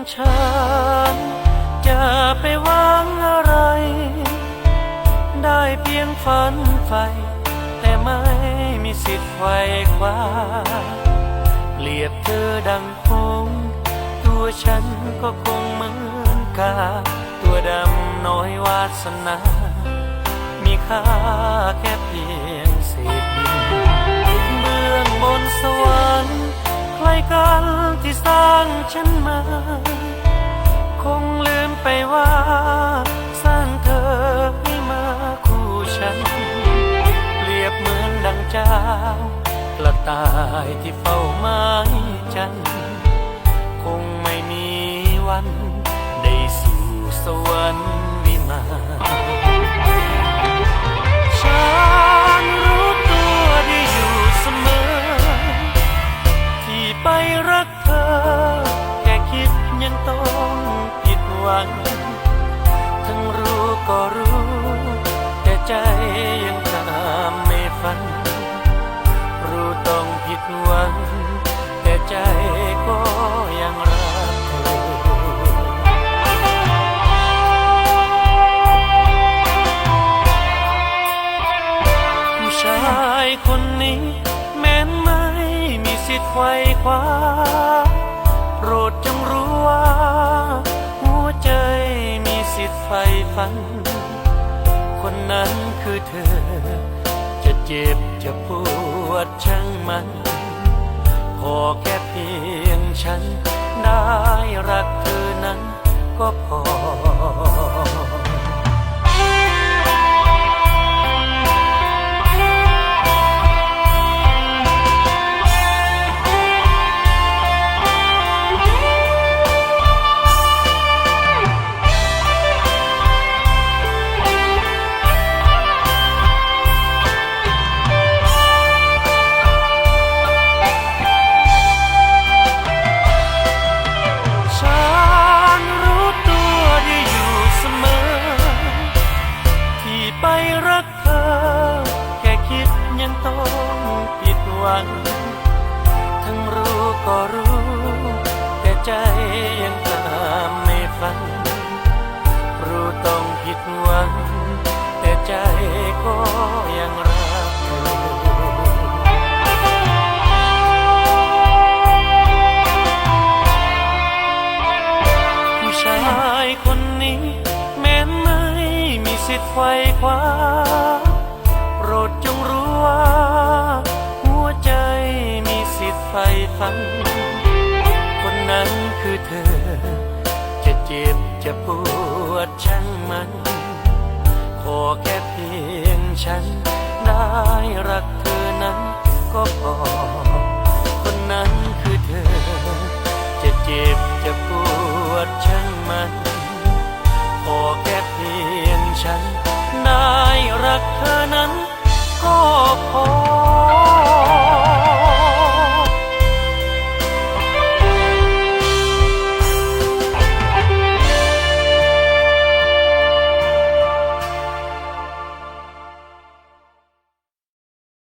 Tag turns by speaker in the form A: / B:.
A: นอย่างฉันจะไปหวังอะไร ได้เพียงฝันไฟแต่ไม่มีสิทธิ์ไขวคว้าเปรียบเธอดังพงตัวฉันก็คงเหมือนกา ตัวดำน้อยวาสนา มีค่าแค่เพียงเศษดินเบื้องบนสวรรค์ ใครกันที่สร้างฉันมา คงลืมไปว่า สร้างเธอให้มาคู่ฉัน เปรียบเหมือนดังเจ้ากระต่ายที่เฝ้าไม้จันท ไปรักเธอ แค่คิดยังต้องผิดหวัง ไขวคว้าโปรดจงรู้ว่า หัวใจมีสิทธิ์ไฟฝัน คนนั้นคือเธอ จะเจ็บจะปวดช่างมัน พอแค่เพียงฉันได้รักเธอนั้นก็พอ ง ทั้งรู้ก็รู้ แต่ใจยังตามไม่ฝันรู้ต้องผิดหวัง แต่ใจก็ยังรักเธอผู้ชายคนนี้ แม้ไม่มีสิทธิ์ไขวคว้า คนนั้นคือเธอ จะเจ็บจะปวดช่างมัน ขอแค่เพียงฉันได้รักเธอนั้นก็พอ